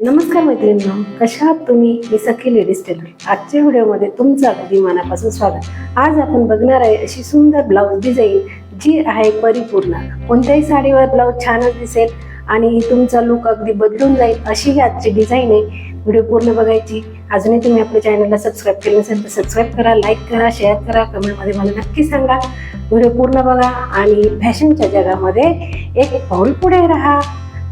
नमस्कार मैत्रिणींनो कशा आहात तुम्ही? मी सखी लेडीज टेलर. आजच्या व्हिडिओमध्ये तुमचं अगदी मनापासून स्वागत. आज आपण बघणार आहे अशी सुंदर ब्लाऊज डिझाईन जी आहे परिपूर्ण. कोणत्याही साडीवर ब्लाऊज छानच दिसेल आणि तुमचा लुक अगदी बदलून जाईल अशी ही आजची डिझाईन आहे. व्हिडिओ पूर्ण बघायची. अजूनही तुम्ही आपल्या चॅनलला सबस्क्राईब केलं नसेल तर सबस्क्राईब करा लाईक करा शेअर करा कमेंटमध्ये मला नक्की सांगा. व्हिडिओ पूर्ण बघा आणि फॅशनच्या जगामध्ये एक पाऊल पुढे राहा.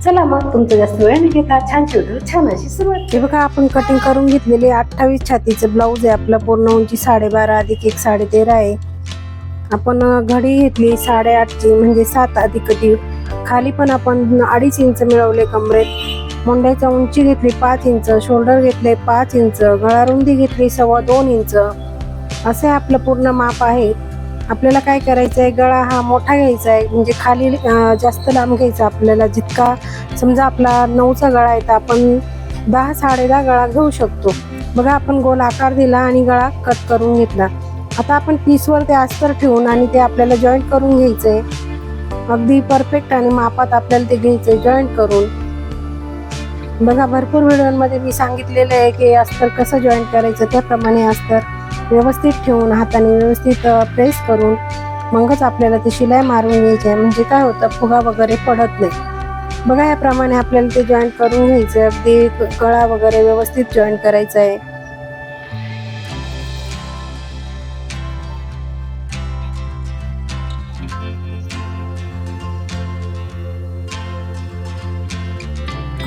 चला मग तुमचं जास्त वेळ न घेता छान व्हिडिओ छान अशी सुरुवात. हे बघा आपण कटिंग करून घेतलेले अठ्ठावीस छातीचं ब्लाऊज आहे. आपलं पूर्ण उंची साडेबारा अधिक एक साडे तेरा आहे. आपण घडी घेतली साडेआठची म्हणजे सात अधिक दीड खाली पण आपण अडीच इंच मिळवले कमरेत. मोंड्याचा उंची घेतली पाच इंच शोल्डर घेतले पाच इंच गळारुंदी घेतली सव्वा दोन इंच. असे आपलं पूर्ण माप आहे. आपल्याला काय करायचं आहे गळा हा मोठा घ्यायचा आहे म्हणजे खाली जास्त लांब घ्यायचा आपल्याला. जितका समजा आपला नऊचा गळा आहे तर आपण दहा साडे दहा गळा घेऊ शकतो. बघा आपण गोल आकार दिला आणि गळा कट करून घेतला. आता आपण पीसवर ते अस्तर ठेवून आणि ते आपल्याला जॉईंट करून घ्यायचं आहे अगदी परफेक्ट आणि मापात आपल्याला ते घ्यायचं आहे जॉईंट करून. बघा भरपूर व्हिडिओमध्ये मी सांगितलेलं आहे की अस्तर कसं जॉईंट करायचं त्याप्रमाणे अस्तर. व्यवस्थित ठेवून हाताने व्यवस्थित प्रेस करून मगच आपल्याला ते शिलाई मारून घ्यायची आहे. म्हणजे काय होतं फुगा वगैरे पडत नाही. बघा याप्रमाणे आपल्याला ते जॉईंट करून घ्यायचं आहे. अगदी गळा वगैरे व्यवस्थित जॉईंट करायचं आहे.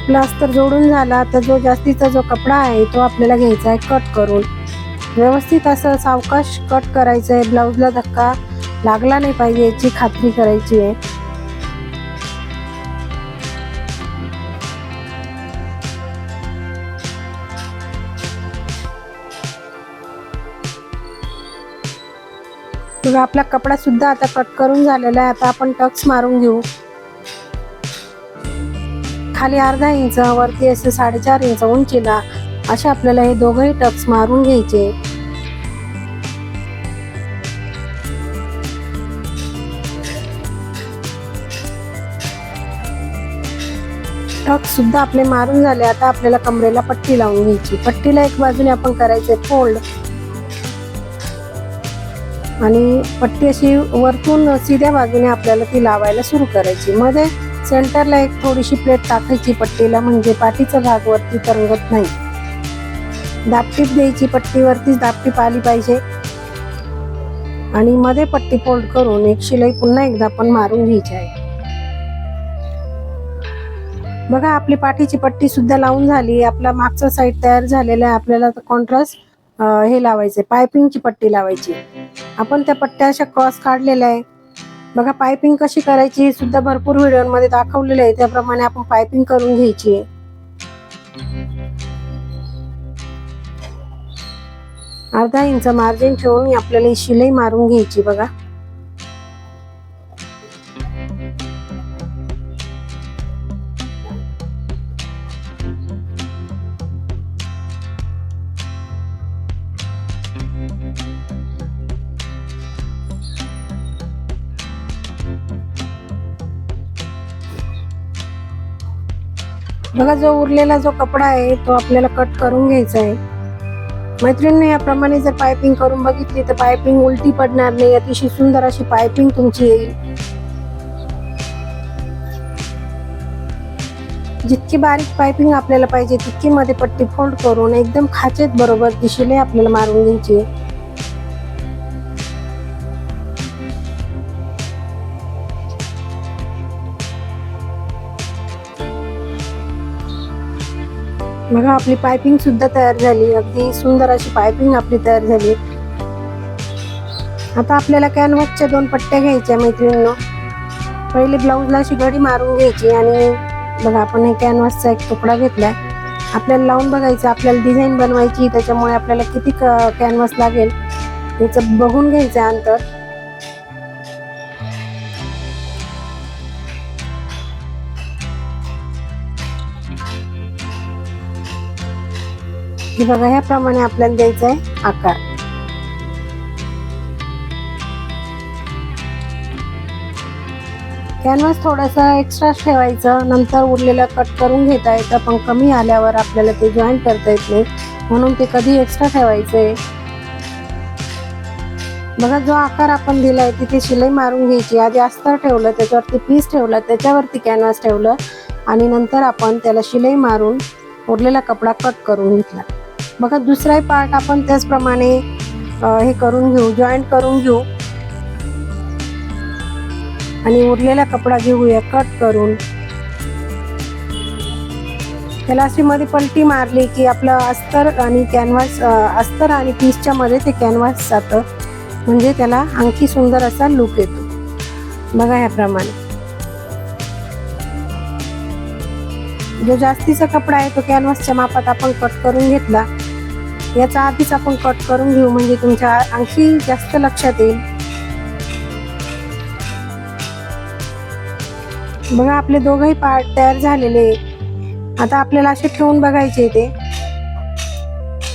प्लास्टर जोडून झाला. तर जो जास्तीचा जो कपडा आहे तो आपल्याला घ्यायचा आहे. कट करून. व्यवस्थित असं सावकाश कट करायचं आहे ब्लाऊजला धक्का लागला नाही पाहिजे याची खात्री करायची आहे. बघा आपला कपडा सुद्धा आता कट करून झालेला आहे. आता आपण टक्स मारून घेऊ. खाली अर्धा इंच वरती असं साडेचार इंच उंचीला अशा आपल्याला हे दोघंही टक्स मारून घ्यायचे. टक सुद्धा आपले मारून झाले. आता आपल्याला कमरेला पट्टी लावून घ्यायची. पट्टीला एक बाजूने आपण करायचे फोल्ड. आणि पट्टी अशी वरतून सीध्या बाजूने आपल्याला ती लावायला सुरू करायची. मध्ये सेंटरला एक थोडीशी प्लेट टाकायची पट्टीला म्हणजे पाठीचा भाग वरती तरंगत नाही. दापटीप द्यायची पट्टीवरतीच दापटीप आली पाहिजे. आणि मध्ये पट्टी फोल्ड करून एक शिलाई पुन्हा एकदा आपण मारून घ्यायची आहे. बघा आपली पाठीची पट्टी सुद्धा लावून झाली. आपला मागचा साईड तयार झालेला आहे. आपल्याला कॉन्ट्रास्ट हे लावायचे पायपिंगची पट्टी लावायची. आपण त्या पट्ट्या अशा क्रॉस काढलेल्या आहे. बघा पायपिंग कशी करायची हे सुद्धा भरपूर व्हिडिओमध्ये दाखवलेलं आहे. त्याप्रमाणे आपण पायपिंग करून घ्यायची आहे. अर्धा इंच मार्जिन ठेवून आपल्याला ही शिलाई मारून घ्यायची बघा. बघा जो उरलेला जो कपडा आहे तो आपल्याला कट करून घ्यायचा आहे. मैत्रिणीने याप्रमाणे जर पायपिंग करून बघितली तर पायपिंग उलटी पडणार नाही. अतिशय सुंदर अशी पायपिंग तुमची येईल. जितकी बारीक पायपिंग आपल्याला पाहिजे तितकी मध्ये पट्टी फोल्ड करून एकदम खाचेत बरोबर दिशेने आपल्याला मारून घ्यायची बघा आपली पायपिंग सुद्धा तयार झाली. अगदी सुंदर अशी पायपिंग आपली तयार झाली. आता आपल्याला कॅनव्हासच्या दोन पट्ट्या घ्यायच्या मैत्रिणींना. पहिले ब्लाऊजला अशी घडी मारून घ्यायची आणि बघा आपण हे कॅनव्हासचा एक तुकडा घेतलाय. आपल्याला लावून बघायचं आपल्याला डिझाईन बनवायची त्याच्यामुळे आपल्याला किती कॅनव्हास लागेल याचं बघून घ्यायचं अंतर. हे बघा ह्याप्रमाणे आपल्याला द्यायचा आहे आकार. कॅनव्हास थोडासा एक्स्ट्रा ठेवायचं नंतर उरलेला कट करून घेता येतं पण कमी आल्यावर आपल्याला ते जॉईंट करता येत नाही. म्हणून ते कधी एक्स्ट्रा ठेवायचं? आहे बघा जो आकार आपण दिलाय तिथे शिलाई मारून घ्यायची. आधी अस्तर ठेवलं त्याच्यावरती पीस ठेवलं त्याच्यावरती कॅनव्हास ठेवलं आणि नंतर आपण त्याला शिलाई मारून उरलेला कपडा कट करून घेतला. बघा दुसराही पार्ट आपण त्याचप्रमाणे हे करून घेऊ जॉईंट करून घेऊ. आणि उरलेला कपडा घेऊया कट करून. त्याला अशी मध्ये पलटी मारली की आपलं अस्तर आणि कॅनव्हास अस्तर आणि पीसच्या मध्ये ते कॅनव्हास जातं. म्हणजे त्याला आणखी सुंदर असा लुक येतो. बघा ह्याप्रमाणे. जो जास्तीचा कपडा आहे तो कॅनव्हासच्या मापात आपण कट करून घेतला. याचा आधीच आपण कट करून घेऊ म्हणजे तुमच्या आणखी जास्त लक्षात येईल. बघा आपले दोघही पार्ट तयार झालेले आता आपल्याला असे ठेवून बघायचे ते.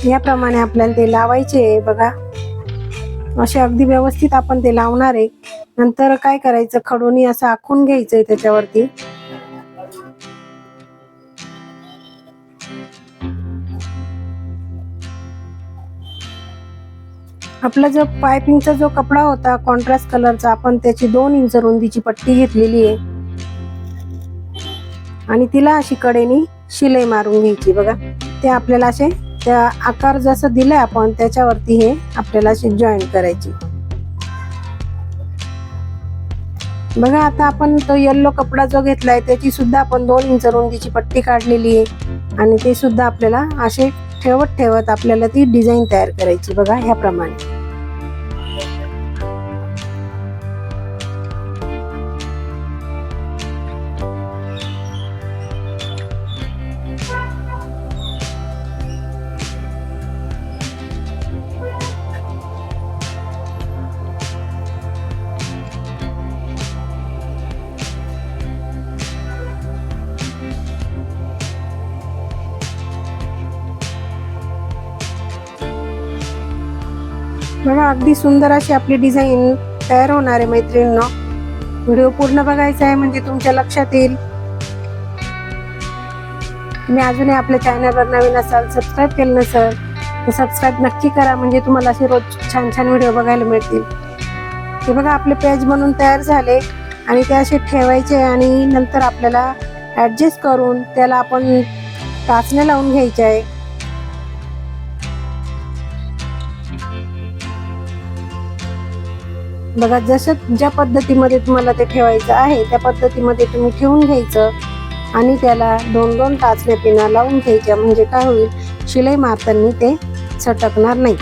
याप्रमाणे आपल्याला ते लावायचे आहे बघा. असे अगदी व्यवस्थित आपण ते लावणार आहे. नंतर काय करायचं? खडोनी असं आखून घ्यायचंय त्याच्यावरती. आपला जो पायपिंगचा जो कपडा होता कॉन्ट्रास्ट कलरचा आपण त्याची दोन इंच रुंदीची पट्टी घेतलेली आहे. आणि तिला अशी कडेनी शिलाई मारून घ्यायची बघा. ते आपल्याला असे त्या आकार जसं दिलाय आपण त्याच्यावरती हे आपल्याला अशी जॉईन करायची. बघा आता आपण तो येल्लो कपडा जो घेतलाय त्याची सुद्धा आपण दोन इंच रुंदीची पट्टी काढलेली आहे. आणि ते सुद्धा आपल्याला असे ठेवत ठेवत आपल्याला ती डिझाईन तयार करायची बघा ह्याप्रमाणे. बघा अगदी सुंदर अशी आपली डिझाईन तयार होणार आहे मैत्रिणींनो. व्हिडिओ पूर्ण बघायचा आहे म्हणजे तुमच्या लक्षात येईल. तुम्ही अजूनही आपल्या चॅनलवर नवीन असाल सबस्क्राईब केलं नसेल तर सबस्क्राईब नक्की करा म्हणजे तुम्हाला असे रोज छान छान व्हिडिओ बघायला मिळतील. हे बघा आपले पेज बनून तयार झाले आणि ते असे ठेवायचे आणि नंतर आपल्याला ॲडजस्ट करून त्याला आपण टाचण्या लावून घ्यायचे आहे. बघा जसं ज्या पद्धतीमध्ये तुम्हाला ते ठेवायचं आहे त्या पद्धतीमध्ये तुम्ही ठेवून घ्यायचं आणि त्याला दोन दोन टाचण्या पिना लावून घ्यायच्या. म्हणजे काय होईल शिलाई मारताना ते सटकणार नाही.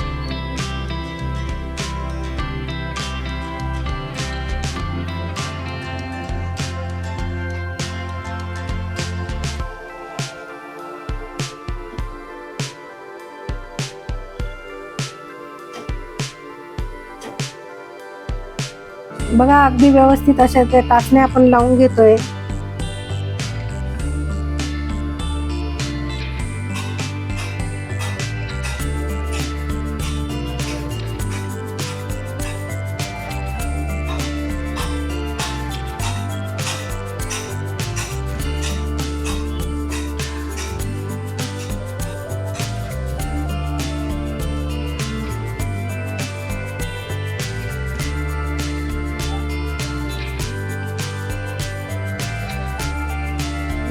बघा अगदी व्यवस्थित अशा त्या टाचण्या आपण लावून घेतोय.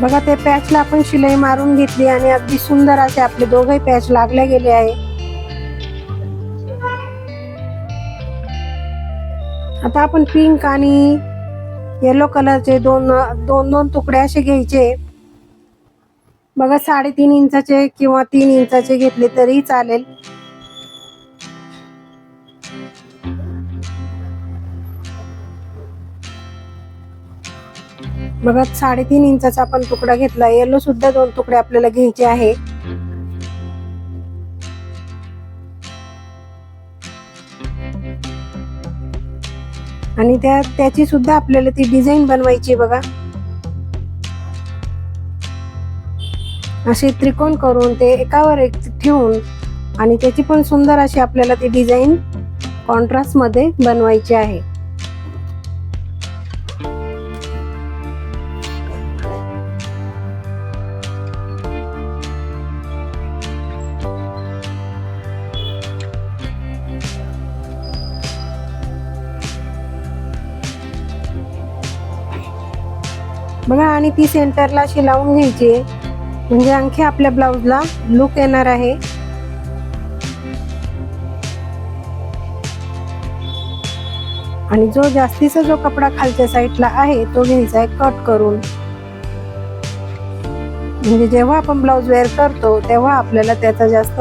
बघा ते पॅचला आपण शिलाई मारून घेतली आणि अगदी सुंदर असे आपले दोघही पॅच लागले गेले आहे. आता आपण पिंक आणि येलो कलरचे दोन दोन दोन तुकडे असे घ्यायचे. बघा साडेतीन इंचाचे किंवा तीन इंचाचे घेतले तरी चालेल. बघा साडेतीन इंचाचा आपण तुकडा घेतला. येलो सुद्धा दोन तुकडे आपल्याला घ्यायचे आहे. आणि त्या त्याची सुद्धा आपल्याला ती डिझाईन बनवायची बघा. असे त्रिकोण करून ते एकावर एक ठेवून आणि त्याची पण सुंदर अशी आपल्याला ती डिझाईन कॉन्ट्रास्टमध्ये बनवायची आहे. बघा आणि ती सेंटरला अशी लावून घ्यायची आहे. म्हणजे आणखी आपल्या ब्लाऊजला लुक येणार आहे. आणि जो जास्तीचा जो कपडा खालच्या साईडला आहे तो घ्यायचा आहे कट करून. म्हणजे जेव्हा आपण ब्लाऊज वेअर करतो तेव्हा आपल्याला त्याचा जास्त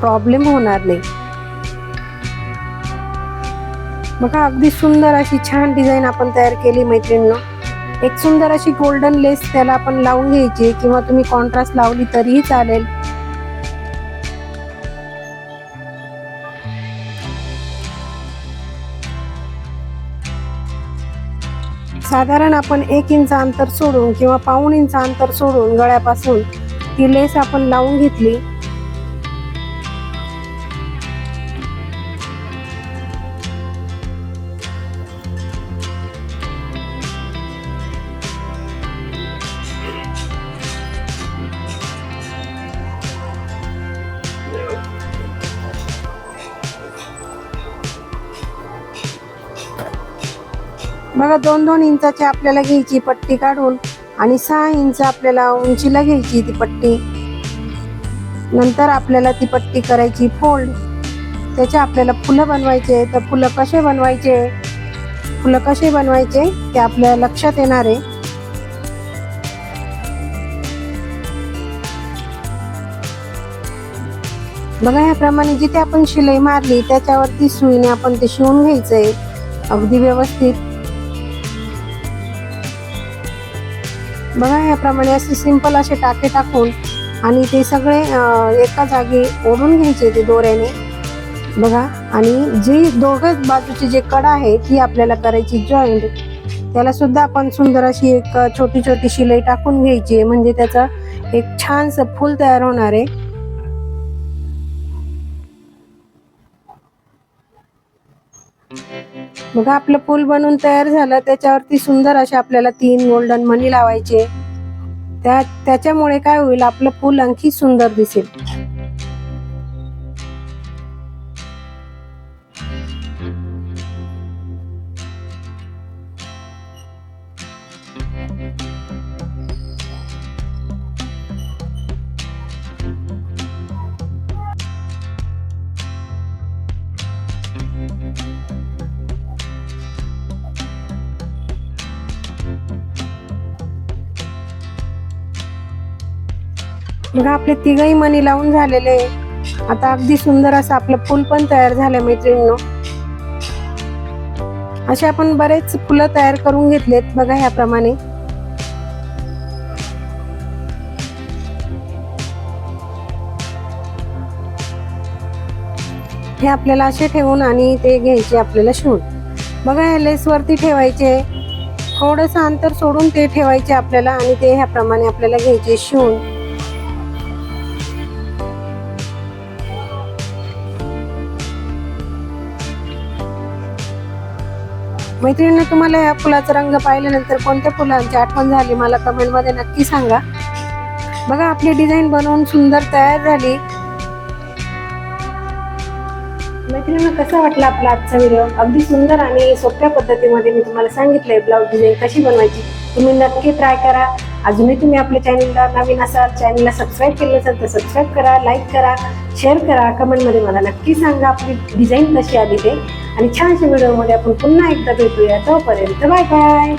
प्रॉब्लेम होणार नाही. बघा अगदी सुंदर अशी छान डिझाईन आपण तयार केली मैत्रिणीनं. एक सुंदर अशी गोल्डन लेस त्याला आपण लावून घ्यायची किंवा तुम्ही कॉन्ट्रास्ट लावली तरीही चालेल. साधारण आपण एक इंच अंतर सोडून किंवा पाऊण इंच अंतर सोडून गळ्यापासून ती लेस आपण लावून घेतली. बघा दोन दोन इंचाची आपल्याला घ्यायची पट्टी काढून आणि सहा इंच आपल्याला उंचीला घ्यायची ती पट्टी. नंतर आपल्याला ती पट्टी करायची फोल्ड. त्याचे आपल्याला फुलं बनवायचे तर फुलं कसे बनवायचे? फुलं कसे बनवायचे? ते आपल्या लक्षात येणार आहे. बघा ह्याप्रमाणे जिथे आपण शिलाई मारली त्याच्यावरती सुईने आपण ते शिवून घ्यायचंय. अगदी व्यवस्थित. बघा याप्रमाणे असे सिंपल असे टाके टाकून आणि ते सगळे एका जागी ओढून घ्यायचे ते दोऱ्याने. बघा आणि जी दोघं बाजूची जे कडा आहे ती आपल्याला करायची जॉईंट त्याला सुद्धा आपण सुंदर अशी एक छोटी छोटी शिलाई टाकून घ्यायची आहे. म्हणजे त्याचं एक छानसं फूल तयार होणार आहे. बघा आपलं फूल बनवून तयार झालं. त्याच्यावरती सुंदर असे आपल्याला तीन गोल्डन मनी लावायचे. त्या त्याच्यामुळे काय होईल आपलं फूल आणखी सुंदर दिसेल. बघा आपले तिघही मणी लावून झालेले आता अगदी सुंदर असं आपलं फूल पण तयार झालं मैत्रिणींनो. असे आपण बरेच फुलं तयार करून घेतलेत बघा ह्याप्रमाणे. हे आपल्याला असे ठेवून आणि ते घ्यायचे आपल्याला शिवून. बघा हे लेस वरती ठेवायचे. थोडस अंतर सोडून ते ठेवायचे आपल्याला आणि ते ह्याप्रमाणे आपल्याला घ्यायचे शिवून. मैत्रिणींना तुम्हाला या फुलाचा रंग पाहिल्यानंतर कोणत्या फुलांची आठवण झाली मला कमेंटमध्ये नक्की सांगा. बघा आपली डिझाईन बनवून सुंदर तयार झाली. मैत्रिणींना कसा वाटला आपला आजचा व्हिडिओ? अगदी सुंदर आणि सोप्या पद्धतीमध्ये मी तुम्हाला सांगितलंय ब्लाऊज डिझाईन कशी बनवायची. तुम्ही नक्की ट्राय करा. अजूनही तुम्ही आपल्या चॅनलला नवीन असाल चॅनलला सबस्क्राईब केलं असेल तर सबस्क्राईब करा लाईक करा शेअर करा. कमेंटमध्ये मला नक्की सांगा आपली डिझाईन कशी आली ते. आणि छानशा व्हिडिओमध्ये आपण पुन्हा एकदा भेटूया. तोपर्यंत बाय बाय.